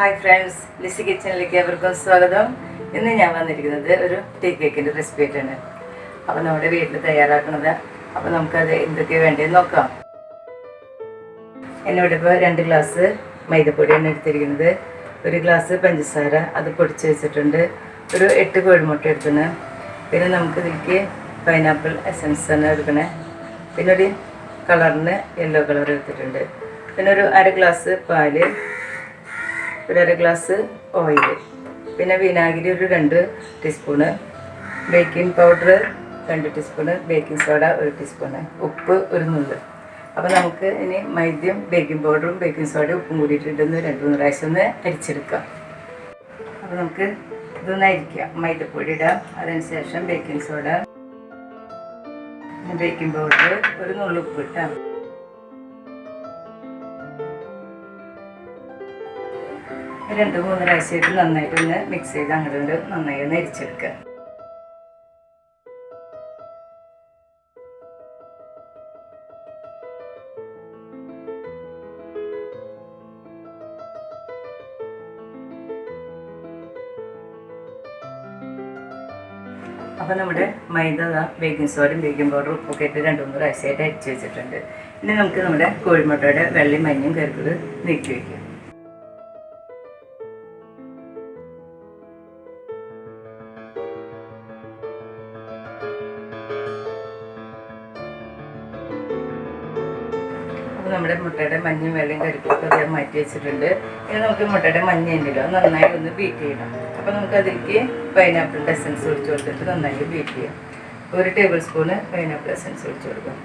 Hi friends Lissy കിച്ചണിലേക്ക് അവർക്കും സ്വാഗതം. ഇന്ന് ഞാൻ വന്നിരിക്കുന്നത് ഒരു ടീ കേക്കിന്റെ റെസിപ്പി ആയിട്ടാണ്. അപ്പോൾ നമ്മുടെ വീട്ടിൽ തയ്യാറാക്കുന്നത്. അപ്പോൾ നമുക്കത് എന്തൊക്കെയാണ് വേണ്ടതെന്ന് നോക്കാം. എന്നോട് ഇപ്പോൾ രണ്ട് ഗ്ലാസ് മൈദപ്പൊടിയാണ് എടുത്തിരിക്കുന്നത്. ഒരു ഗ്ലാസ് പഞ്ചസാര അത് പൊടിച്ച് വെച്ചിട്ടുണ്ട്. ഒരു എട്ട് കോഴിമുട്ട എടുത്തിന് പിന്നെ നമുക്ക് ഇതിലേക്ക് പൈനാപ്പിൾ എസൻസ് ആണ് എടുക്കണേ. പിന്നെ ഒരു കളറിന് യെല്ലോ കളർ എടുത്തിട്ടുണ്ട്. പിന്നെ ഒരു അര ഗ്ലാസ് പാൽ ഒരു അര ഗ്ലാസ് ഓയിൽ പിന്നെ വിനാഗിരി ഒരു രണ്ട് ടീസ്പൂണ് ബേക്കിംഗ് പൗഡർ രണ്ട് ടീസ്പൂണ് ബേക്കിംഗ് സോഡ ഒരു ടീസ്പൂണ് ഉപ്പ് ഒരു നുള്ള്. അപ്പോൾ നമുക്ക് ഇനി മൈദ്യം ബേക്കിംഗ് പൗഡറും ബേക്കിംഗ് സോഡയും ഉപ്പും കൂടിയിട്ടിട്ടൊന്ന് രണ്ട് മൂന്ന് പ്രാവശ്യം ഒന്ന് അരിച്ചെടുക്കാം. അപ്പോൾ നമുക്ക് ഇതൊന്ന് അരിക്കാം. മൈദപ്പൊടി ഇടാം. അതിനുശേഷം ബേക്കിംഗ് സോഡ ബേക്കിംഗ് പൗഡർ ഒരു നുള്ളു ഉപ്പ് ഇട്ടാം രണ്ട് മൂന്ന് പ്രാവശ്യമായിട്ട് നന്നായിട്ടൊന്ന് മിക്സ് ചെയ്ത് അങ്ങോട്ട് നന്നായി ഒന്ന് അരിച്ചെടുക്കുക. അപ്പോൾ നമ്മുടെ മൈദ ബേക്കിംഗ് സോഡയും ബേക്കിംഗ് പൗഡറും ഉപ്പൊക്കെ ഇട്ട് രണ്ട് മൂന്ന് പ്രാവശ്യമായിട്ട് അരിച്ച് വെച്ചിട്ടുണ്ട്. ഇനി നമുക്ക് നമ്മുടെ കോഴിമുട്ടയുടെ വെള്ളയും മഞ്ഞയും കരുക്കൾ നീക്കി വയ്ക്കാം നമ്മുടെ മുട്ടയുടെ മഞ്ഞയും വെള്ളയും കരുപ്പൊക്കെ അദ്ദേഹം മാറ്റി വെച്ചിട്ടുണ്ട്. ഇനി നമുക്ക് മുട്ടയുടെ മഞ്ഞ ഉണ്ടല്ലോ നന്നായി ഒന്ന് ബീറ്റ് ചെയ്യണം. അപ്പോൾ നമുക്ക് അതിലേക്ക് പൈനാപ്പിളിന്റെ എസൻസ് ഒഴിച്ച് കൊടുത്തിട്ട് നന്നായി ബീറ്റ് ചെയ്യാം. ഒരു ടേബിൾ സ്പൂണ് പൈനാപ്പിൾ എസൻസ് ഒഴിച്ച് കൊടുക്കാം.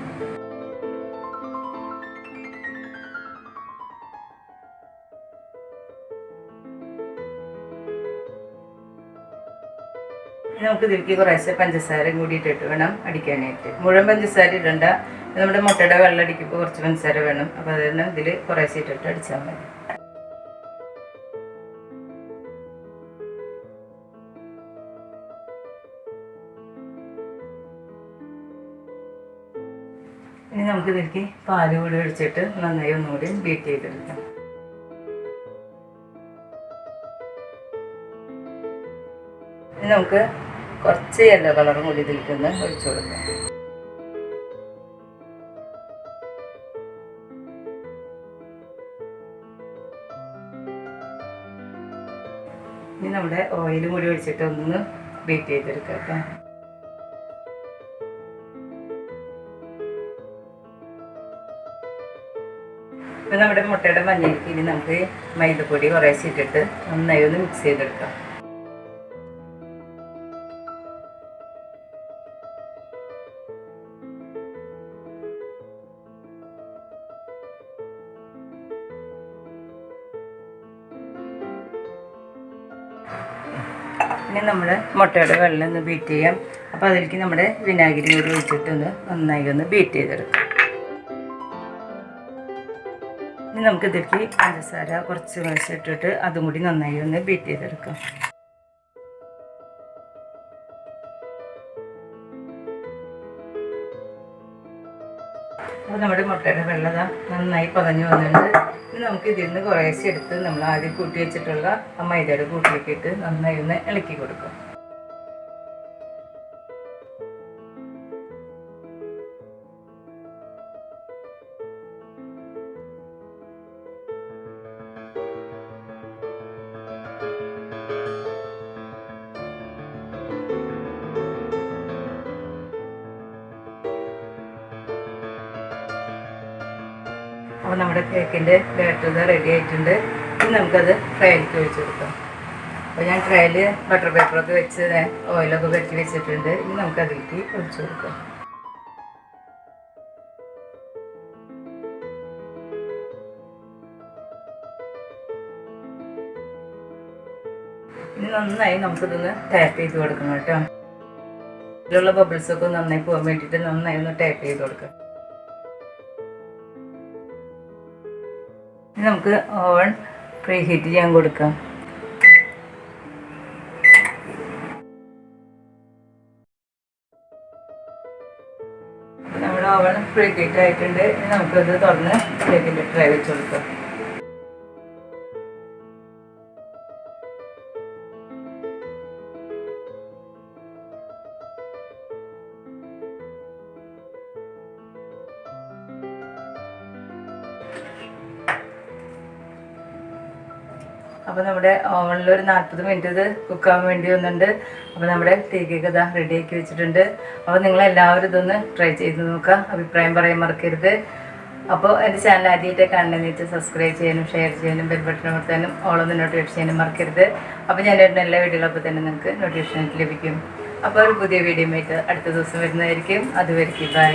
നമുക്ക് ഇതിലേക്ക് കുറേശ്ശെ പഞ്ചസാര കൂടി ഇട്ടിട്ട് വേണം അടിക്കാനായിട്ട്. മുഴുവൻ പഞ്ചസാര ഇടണ്ട. നമ്മുടെ മുട്ടയുടെ വെള്ളം അടിക്കുമ്പോൾ കുറച്ച് പഞ്ചസാര വേണം. അപ്പോൾ അത് തന്നെ ഇതിൽ കുറേശ്ശെ ഇട്ടിട്ട് അടിച്ചാൽ മതി. ഇനി നമുക്ക് ഇതിലേക്ക് പാൽ കൂടി ഒഴിച്ചിട്ട് നന്നായി ഒന്നുകൂടി ബീറ്റ് ചെയ്തെടുക്കാം. ഇനി നമുക്ക് കുറച്ച് യെല്ലോ കളറും കൂടി ഇതിലേക്ക് ഒന്ന് ഒഴിച്ചു കൊടുക്കാം. ഇനി നമ്മുടെ ഓയിൽ കൂടി ഒഴിച്ചിട്ട് ഒന്ന് ബീറ്റ് ചെയ്തെടുക്കാം കേട്ടോ നമ്മുടെ മുട്ടയുടെ മഞ്ഞയ്ക്ക് ഇനി നമുക്ക് മൈദപ്പൊടി കുറേശ്ശെ ഇട്ടിട്ട് നന്നായി ഒന്ന് മിക്സ് ചെയ്തെടുക്കാം. ഇനി നമ്മൾ മുട്ടയുടെ വെള്ളം ഒന്ന് ബീറ്റ് ചെയ്യാം. അപ്പോൾ അതിലേക്ക് നമ്മുടെ വിനാഗിരി കൂടി ഒഴിച്ചിട്ട് ഒന്ന് നന്നായി ഒന്ന് ബീറ്റ് ചെയ്തെടുക്കാം. ഇനി നമുക്ക് ഇതിലേക്ക് പഞ്ചസാര കുറച്ച് പ്രാവശ്യം ഇട്ടിട്ട് അതും കൂടി നന്നായി ഒന്ന് ബീറ്റ് ചെയ്തെടുക്കാം. അപ്പോൾ നമ്മുടെ മുട്ടയുടെ വെള്ളത നന്നായി പതഞ്ഞു വന്നിട്ടുണ്ട്. ഇനി നമുക്ക് ഇതിൽ നിന്ന് കുറേശ്ശെ എടുത്ത് നമ്മൾ ആദ്യം കൂട്ടി വെച്ചിട്ടുള്ള ആ മൈദയുടെ കൂട്ടിലേക്ക് ഇട്ട് നന്നായി ഒന്ന് ഇളക്കി കൊടുക്കും. അപ്പോൾ നമ്മുടെ കേക്കിന്റെ ബാറ്റർ ഇത് റെഡി ആയിട്ടുണ്ട്. ഇനി നമുക്കത് ട്രയലിലേക്ക് വെച്ച് കൊടുക്കാം അപ്പോൾ ഞാൻ ട്രയൽ ബട്ടർ പേപ്പറൊക്കെ വെച്ച് ഓയിലൊക്കെ പറ്റി വെച്ചിട്ടുണ്ട്. ഇനി നമുക്ക് അതിലേക്ക് ഒഴിച്ച് കൊടുക്കാം ഇനി നന്നായി നമുക്കിതൊന്ന് ടാപ്പ് ചെയ്ത് കൊടുക്കണം കേട്ടോ. ഇതിലുള്ള ബബിൾസൊക്കെ നന്നായി പോകാൻ വേണ്ടിയിട്ട് നന്നായി ഒന്ന് ടാപ്പ് ചെയ്ത് കൊടുക്കാം. ഇനി നമുക്ക് ഓവൺ പ്രീ ഹീറ്റ് ചെയ്യാൻ കൊടുക്കാം. നമ്മുടെ ഓവൺ പ്രീ ഹീറ്റ് ആയിട്ടുണ്ട്. ഇനി നമുക്കത് തുറന്ന് കേക്കിന്റെ ട്രൈ വെച്ച് കൊടുക്കാം. അപ്പോൾ നമ്മുടെ ഓവനിൽ ഒരു നാൽപ്പത് മിനിറ്റ് ഇത് കുക്ക് ആവാൻ വേണ്ടി വന്നിട്ടുണ്ട്. അപ്പോൾ നമ്മുടെ തേക്കൊക്കെ കേക്ക് ഇതാ റെഡി ആക്കി വെച്ചിട്ടുണ്ട്. അപ്പോൾ നിങ്ങളെല്ലാവരും ഇതൊന്ന് ട്രൈ ചെയ്ത് നോക്കുക. അഭിപ്രായം പറയാൻ മറക്കരുത്. അപ്പോൾ എന്റെ ചാനൽ ആദ്യമായിട്ട് കാണണമെന്ന് വെച്ചാൽ സബ്സ്ക്രൈബ് ചെയ്യാനും ഷെയർ ചെയ്യാനും ബെൽ ബട്ടൺ അമർത്താനും ഓളൊന്ന് നോട്ടിഫിക്കേഷൻ ചെയ്യാനും മറക്കരുത്. അപ്പോൾ ഞാൻ ഇടുന്ന എല്ലാ വീഡിയോകളപ്പോൾ തന്നെ നിങ്ങൾക്ക് നോട്ടിഫിക്കേഷൻ ലഭിക്കും. അപ്പോൾ ഒരു പുതിയ വീഡിയോ ആയിട്ട് അടുത്ത ദിവസം വരുന്നതായിരിക്കും. അതുവരെയ്ക്ക് ബൈ